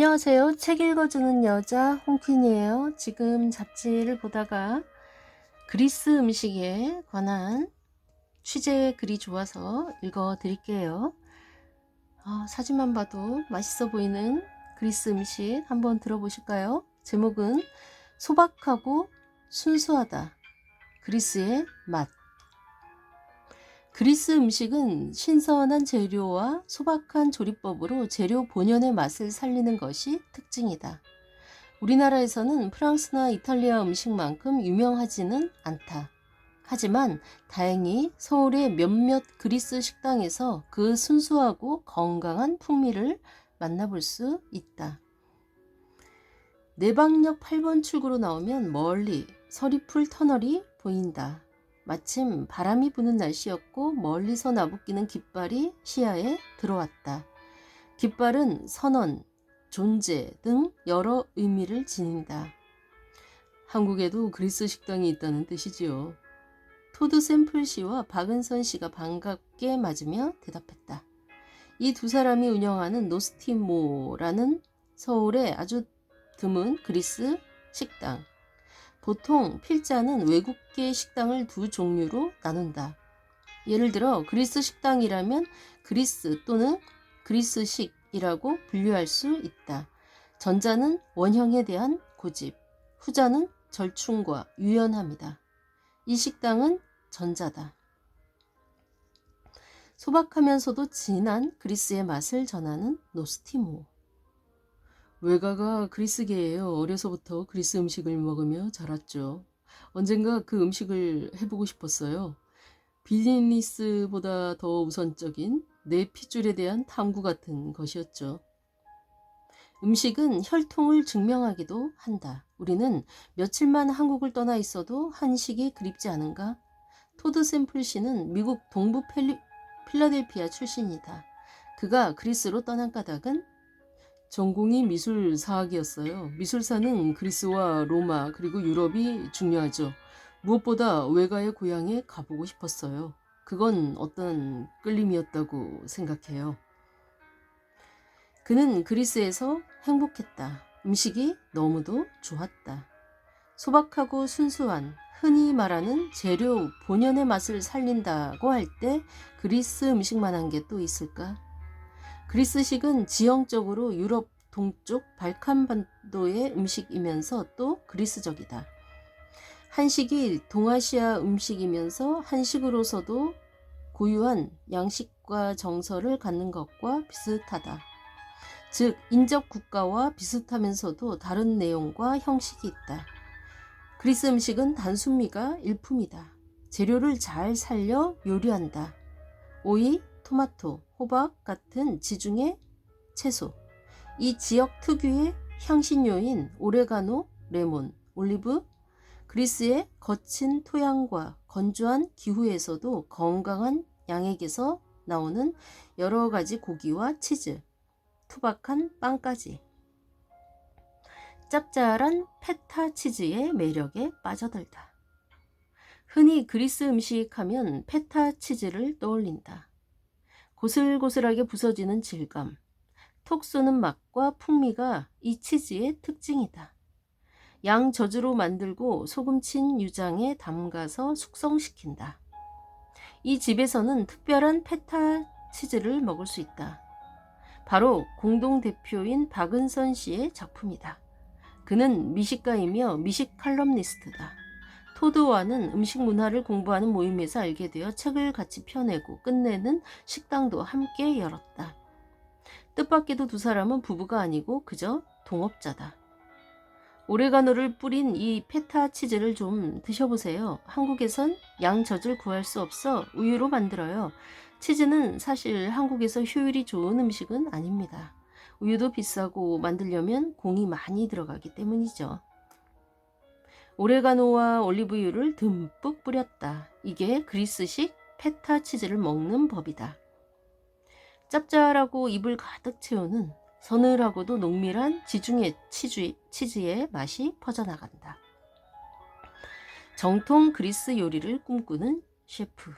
안녕하세요. 책 읽어주는 여자 홍퀸이에요. 지금 잡지를 보다가 그리스 음식에 관한 취재 글이 좋아서 읽어 드릴게요. 아, 사진만 봐도 맛있어 보이는 그리스 음식 한번 들어보실까요? 제목은 소박하고 순수하다. 그리스의 맛. 그리스 음식은 신선한 재료와 소박한 조리법으로 재료 본연의 맛을 살리는 것이 특징이다. 우리나라에서는 프랑스나 이탈리아 음식만큼 유명하지는 않다. 하지만 다행히 서울의 몇몇 그리스 식당에서 그 순수하고 건강한 풍미를 만나볼 수 있다. 내방역 8번 출구로 나오면 멀리 서리풀 터널이 보인다. 마침 바람이 부는 날씨였고 멀리서 나부끼는 깃발이 시야에 들어왔다. 깃발은 선언, 존재 등 여러 의미를 지닌다. 한국에도 그리스 식당이 있다는 뜻이지요. 토드 샘플 씨와 박은선 씨가 반갑게 맞으며 대답했다. 이 두 사람이 운영하는 노스티모라는 서울의 아주 드문 그리스 식당. 보통 필자는 외국계 식당을 두 종류로 나눈다. 예를 들어 그리스 식당이라면 그리스 또는 그리스식이라고 분류할 수 있다. 전자는 원형에 대한 고집, 후자는 절충과 유연함이다. 이 식당은 전자다. 소박하면서도 진한 그리스의 맛을 전하는 노스티모. 외가가 그리스계예요. 어려서부터 그리스 음식을 먹으며 자랐죠. 언젠가 그 음식을 해보고 싶었어요. 비즈니스보다 더 우선적인 내 핏줄에 대한 탐구 같은 것이었죠. 음식은 혈통을 증명하기도 한다. 우리는 며칠만 한국을 떠나 있어도 한식이 그립지 않은가? 토드 샘플 씨는 미국 동부 펠리, 필라델피아 출신이다. 그가 그리스로 떠난 까닭은 전공이 미술사학이었어요. 미술사는 그리스와 로마 그리고 유럽이 중요하죠. 무엇보다 외가의 고향에 가보고 싶었어요. 그건 어떤 끌림이었다고 생각해요. 그는 그리스에서 행복했다. 음식이 너무도 좋았다. 소박하고 순수한 흔히 말하는 재료 본연의 맛을 살린다고 할 때 그리스 음식만 한 게 또 있을까? 그리스식은 지형적으로 유럽 동쪽 발칸반도의 음식이면서 또 그리스적이다. 한식이 동아시아 음식이면서 한식으로서도 고유한 양식과 정서를 갖는 것과 비슷하다. 즉, 인접 국가와 비슷하면서도 다른 내용과 형식이 있다. 그리스 음식은 단순미가 일품이다. 재료를 잘 살려 요리한다. 오이, 토마토, 호박 같은 지중해 채소. 이 지역 특유의 향신료인 오레가노, 레몬, 올리브, 그리스의 거친 토양과 건조한 기후에서도 건강한 양액에서 나오는 여러 가지 고기와 치즈, 투박한 빵까지. 짭짤한 페타 치즈의 매력에 빠져들다. 흔히 그리스 음식 하면 페타 치즈를 떠올린다. 고슬고슬하게 부서지는 질감, 톡 쏘는 맛과 풍미가 이 치즈의 특징이다. 양 젖으로 만들고 소금친 유장에 담가서 숙성시킨다. 이 집에서는 특별한 페타 치즈를 먹을 수 있다. 바로 공동 대표인 박은선 씨의 작품이다. 그는 미식가이며 미식 칼럼니스트다. 토드와는 음식 문화를 공부하는 모임에서 알게 되어 책을 같이 펴내고 끝내는 식당도 함께 열었다. 뜻밖에도 두 사람은 부부가 아니고 그저 동업자다. 오레가노를 뿌린 이 페타 치즈를 좀 드셔보세요. 한국에선 양젖을 구할 수 없어 우유로 만들어요. 치즈는 사실 한국에서 효율이 좋은 음식은 아닙니다. 우유도 비싸고 만들려면 공이 많이 들어가기 때문이죠. 오레가노와 올리브유를 듬뿍 뿌렸다. 이게 그리스식 페타 치즈를 먹는 법이다. 짭짤하고 입을 가득 채우는 서늘하고도 농밀한 지중해 치즈, 치즈의 맛이 퍼져나간다. 정통 그리스 요리를 꿈꾸는 셰프.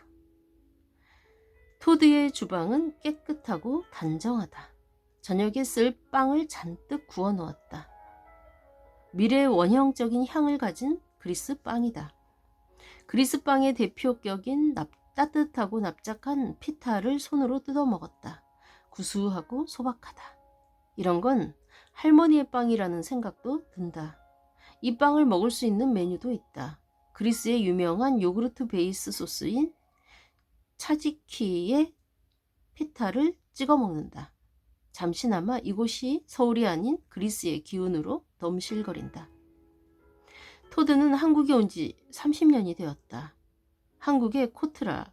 토드의 주방은 깨끗하고 단정하다. 저녁에 쓸 빵을 잔뜩 구워 놓았다. 미래의 원형적인 향을 가진 그리스 빵이다. 그리스 빵의 대표격인 납, 따뜻하고 납작한 피타를 손으로 뜯어 먹었다. 구수하고 소박하다. 이런 건 할머니의 빵이라는 생각도 든다. 이 빵을 먹을 수 있는 메뉴도 있다. 그리스의 유명한 요구르트 베이스 소스인 차지키의 피타를 찍어 먹는다. 잠시나마 이곳이 서울이 아닌 그리스의 기운으로 덤실거린다. 토드는 한국에 온 지 30년이 되었다. 한국의 코트라,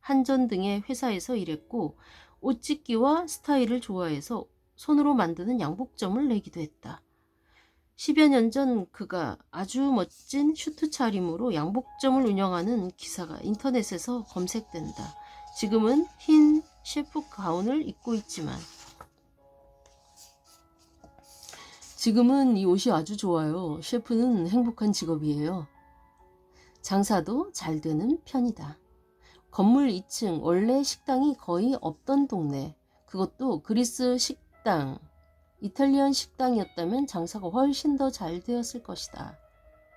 한전 등의 회사에서 일했고 옷 찢기와 스타일을 좋아해서 손으로 만드는 양복점을 내기도 했다. 10여 년 전 그가 아주 멋진 슈트 차림으로 양복점을 운영하는 기사가 인터넷에서 검색된다. 지금은 흰 셰프 가운을 입고 있지만 지금은 이 옷이 아주 좋아요. 셰프는 행복한 직업이에요. 장사도 잘 되는 편이다. 건물 2층 원래 식당이 거의 없던 동네. 그것도 그리스 식당, 이탈리안 식당이었다면 장사가 훨씬 더 잘 되었을 것이다.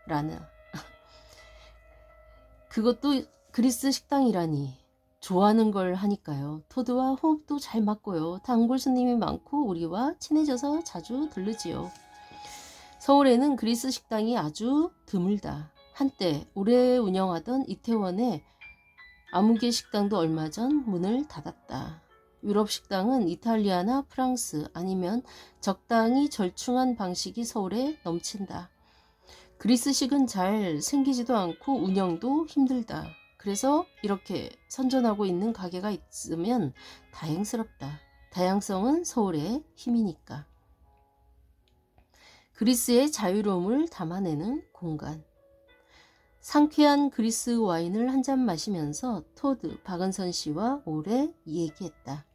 라는. 그것도 그리스 식당이라니. 좋아하는 걸 하니까요. 토드와 호흡도 잘 맞고요. 단골 손님이 많고 우리와 친해져서 자주 들르지요. 서울에는 그리스 식당이 아주 드물다. 한때 오래 운영하던 이태원의 아무개 식당도 얼마 전 문을 닫았다. 유럽 식당은 이탈리아나 프랑스 아니면 적당히 절충한 방식이 서울에 넘친다. 그리스식은 잘 생기지도 않고 운영도 힘들다. 그래서 이렇게 선전하고 있는 가게가 있으면 다행스럽다. 다양성은 서울의 힘이니까. 그리스의 자유로움을 담아내는 공간. 상쾌한 그리스 와인을 한 잔 마시면서 토드 박은선 씨와 오래 얘기했다.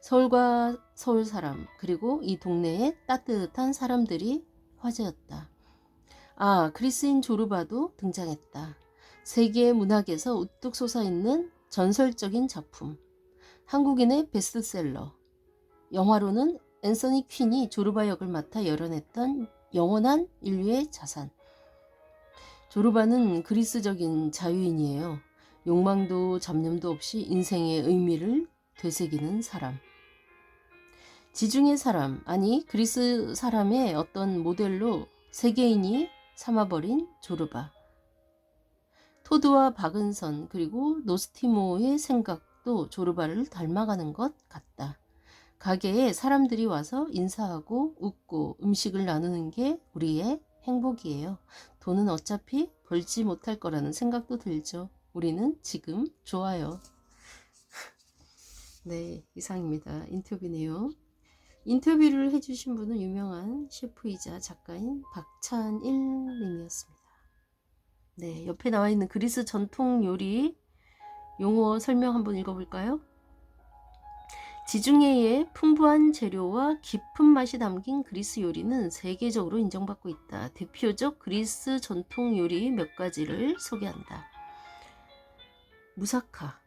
서울과 서울 사람, 그리고 이 동네의 따뜻한 사람들이 화제였다. 아, 그리스인 조르바도 등장했다. 세계 문학에서 우뚝 솟아있는 전설적인 작품. 한국인의 베스트셀러. 영화로는 앤서니 퀸이 조르바 역을 맡아 열어냈던 영원한 인류의 자산. 조르바는 그리스적인 자유인이에요. 욕망도 잡념도 없이 인생의 의미를 되새기는 사람. 지중해 사람, 아니 그리스 사람의 어떤 모델로 세계인이 삼아버린 조르바. 토드와 박은선 그리고 노스티모의 생각도 조르바를 닮아가는 것 같다. 가게에 사람들이 와서 인사하고 웃고 음식을 나누는 게 우리의 행복이에요. 돈은 어차피 벌지 못할 거라는 생각도 들죠. 우리는 지금 좋아요. 네, 이상입니다. 인터뷰네요. 인터뷰를 해주신 분은 유명한 셰프이자 작가인 박찬일 님이었습니다. 네, 옆에 나와 있는 그리스 전통 요리 용어 설명 한번 읽어볼까요? 지중해의 풍부한 재료와 깊은 맛이 담긴 그리스 요리는 세계적으로 인정받고 있다. 대표적 그리스 전통 요리 몇 가지를 소개한다. 무사카.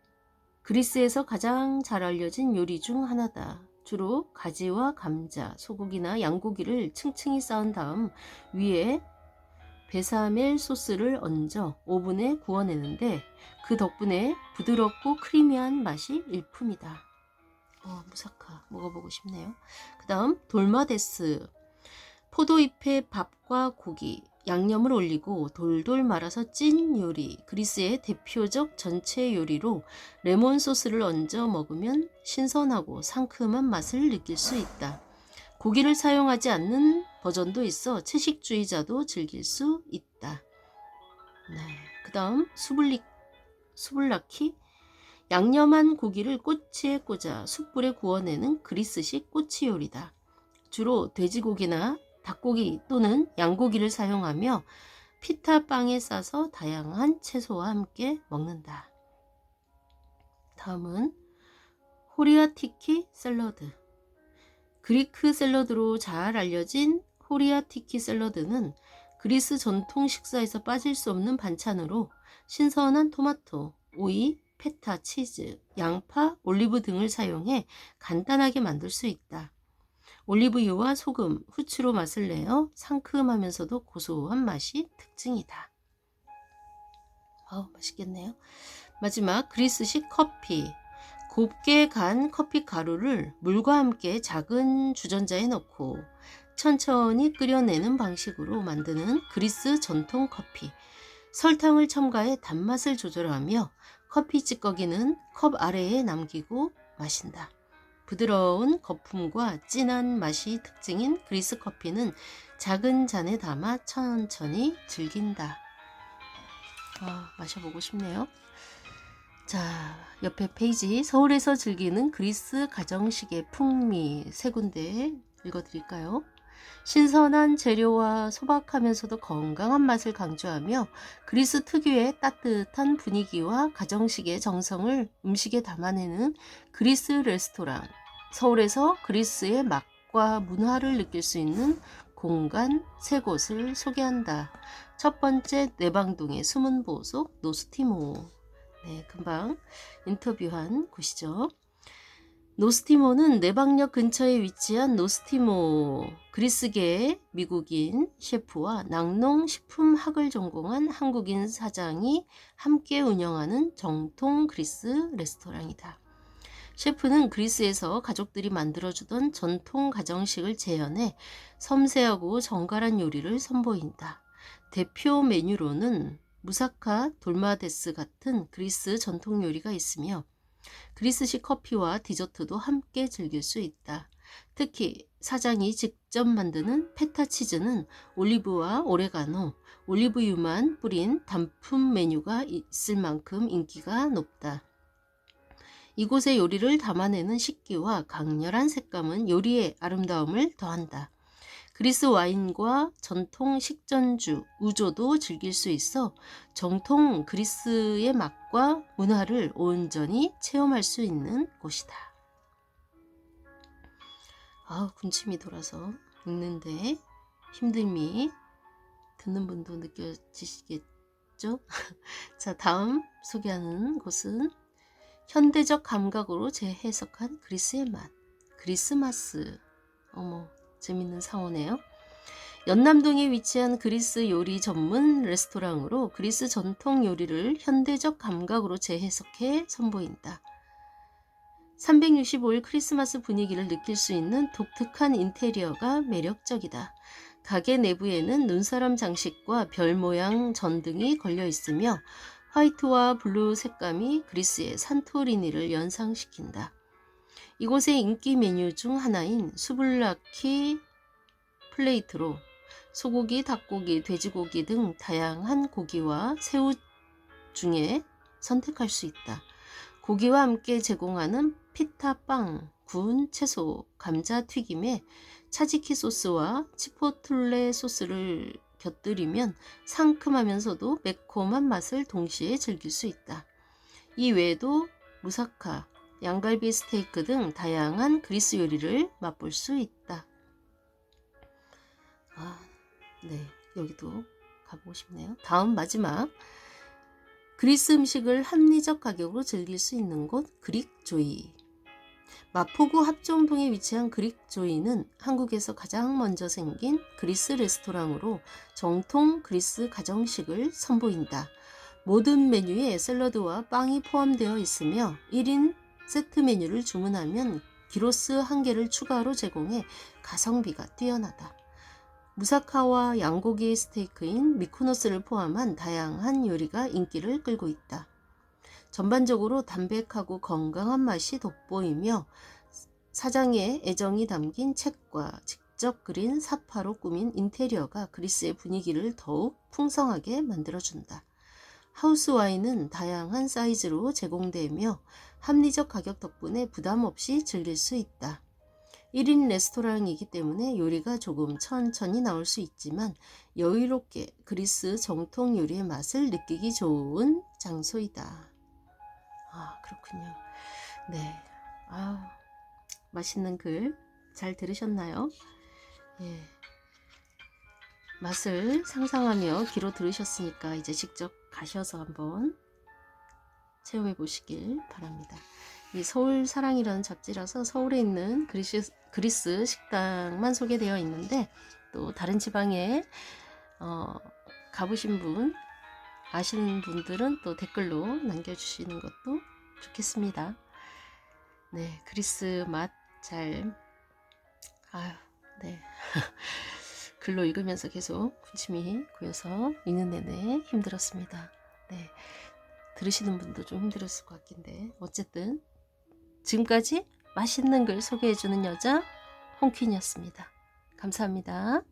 그리스에서 가장 잘 알려진 요리 중 하나다. 주로 가지와 감자, 소고기나 양고기를 층층이 쌓은 다음 위에 베사멜 소스를 얹어 오븐에 구워내는데 그 덕분에 부드럽고 크리미한 맛이 일품이다. 어, 무사카 먹어보고 싶네요. 그 다음 돌마데스 포도잎에 밥과 고기, 양념을 올리고 돌돌 말아서 찐 요리 그리스의 대표적 전체 요리로 레몬 소스를 얹어 먹으면 신선하고 상큼한 맛을 느낄 수 있다. 고기를 사용하지 않는 버전도 있어 채식주의자도 즐길 수 있다. 네. 그 다음 수블리 수블라키 양념한 고기를 꼬치에 꽂아 숯불에 구워내는 그리스식 꼬치 요리다. 주로 돼지고기나 닭고기 또는 양고기를 사용하며 피타 빵에 싸서 다양한 채소와 함께 먹는다. 다음은 호리아티키 샐러드. 그리크 샐러드로 잘 알려진 호리아티키 샐러드는 그리스 전통 식사에서 빠질 수 없는 반찬으로 신선한 토마토, 오이, 페타, 치즈, 양파, 올리브 등을 사용해 간단하게 만들 수 있다. 올리브유와 소금, 후추로 맛을 내어 상큼하면서도 고소한 맛이 특징이다. 아우, 맛있겠네요. 마지막 그리스식 커피. 곱게 간 커피 가루를 물과 함께 작은 주전자에 넣고 천천히 끓여내는 방식으로 만드는 그리스 전통 커피. 설탕을 첨가해 단맛을 조절하며 커피 찌꺼기는 컵 아래에 남기고 마신다. 부드러운 거품과 진한 맛이 특징인 그리스 커피는 작은 잔에 담아 천천히 즐긴다. 아, 마셔보고 싶네요. 자, 옆에 페이지 서울에서 즐기는 그리스 가정식의 풍미 세 군데 읽어드릴까요? 신선한 재료와 소박하면서도 건강한 맛을 강조하며 그리스 특유의 따뜻한 분위기와 가정식의 정성을 음식에 담아내는 그리스 레스토랑. 서울에서 그리스의 맛과 문화를 느낄 수 있는 공간 세 곳을 소개한다. 첫 번째 내방동의 숨은 보석 노스티모. 네, 금방 인터뷰한 곳이죠. 노스티모는 내방역 근처에 위치한 노스티모 그리스계 미국인 셰프와 낙농 식품학을 전공한 한국인 사장이 함께 운영하는 정통 그리스 레스토랑이다. 셰프는 그리스에서 가족들이 만들어주던 전통 가정식을 재현해 섬세하고 정갈한 요리를 선보인다. 대표 메뉴로는 무사카 돌마데스 같은 그리스 전통 요리가 있으며 그리스식 커피와 디저트도 함께 즐길 수 있다. 특히 사장이 직접 만드는 페타 치즈는 올리브와 오레가노, 올리브유만 뿌린 단품 메뉴가 있을 만큼 인기가 높다. 이곳의 요리를 담아내는 식기와 강렬한 색감은 요리의 아름다움을 더한다. 그리스 와인과 전통 식전주, 우조도 즐길 수 있어 정통 그리스의 맛과 문화를 온전히 체험할 수 있는 곳이다. 아, 군침이 돌아서 읽는데 힘듦이 듣는 분도 느껴지시겠죠? 자, 다음 소개하는 곳은 현대적 감각으로 재해석한 그리스의 맛. 그리스마스. 어머, 재밌는 상호네요. 연남동에 위치한 그리스 요리 전문 레스토랑으로 그리스 전통 요리를 현대적 감각으로 재해석해 선보인다. 365일 크리스마스 분위기를 느낄 수 있는 독특한 인테리어가 매력적이다. 가게 내부에는 눈사람 장식과 별 모양 전등이 걸려 있으며 화이트와 블루 색감이 그리스의 산토리니를 연상시킨다. 이곳의 인기 메뉴 중 하나인 수블라키 플레이트로 소고기, 닭고기, 돼지고기 등 다양한 고기와 새우 중에 선택할 수 있다. 고기와 함께 제공하는 피타빵, 구운 채소, 감자 튀김에 차지키 소스와 치포틀레 소스를 곁들이면 상큼하면서도 매콤한 맛을 동시에 즐길 수 있다. 이 외에도 무사카, 양갈비 스테이크 등 다양한 그리스 요리를 맛볼 수 있다. 아, 네. 여기도 가보고 싶네요. 다음 마지막. 그리스 음식을 합리적 가격으로 즐길 수 있는 곳 그릭 조이. 마포구 합정동에 위치한 그릭 조이는 한국에서 가장 먼저 생긴 그리스 레스토랑으로 정통 그리스 가정식을 선보인다. 모든 메뉴에 샐러드와 빵이 포함되어 있으며 1인 세트 메뉴를 주문하면 기로스 한 개를 추가로 제공해 가성비가 뛰어나다. 무사카와 양고기 스테이크인 미쿠노스를 포함한 다양한 요리가 인기를 끌고 있다. 전반적으로 담백하고 건강한 맛이 돋보이며 사장의 애정이 담긴 책과 직접 그린 사파로 꾸민 인테리어가 그리스의 분위기를 더욱 풍성하게 만들어준다. 하우스 와인은 다양한 사이즈로 제공되며 합리적 가격 덕분에 부담 없이 즐길 수 있다. 1인 레스토랑이기 때문에 요리가 조금 천천히 나올 수 있지만 여유롭게 그리스 정통 요리의 맛을 느끼기 좋은 장소이다. 아, 그렇군요. 네. 아, 맛있는 글 잘 들으셨나요? 예. 맛을 상상하며 귀로 들으셨으니까 이제 직접 가셔서 한번 체험해 보시길 바랍니다. 이 서울 사랑이라는 잡지라서 서울에 있는 그리스, 그리스 식당만 소개되어 있는데 또 다른 지방에 어, 가보신 분 아시는 분들은 또 댓글로 남겨주시는 것도 좋겠습니다. 네, 그리스 맛 잘, 아유, 네. 글로 읽으면서 계속 군침이 고여서 있는 내내 힘들었습니다. 네. 들으시는 분도 좀 힘들었을 것 같긴데, 어쨌든, 지금까지 맛있는 글 소개해주는 여자, 홍퀸이었습니다. 감사합니다.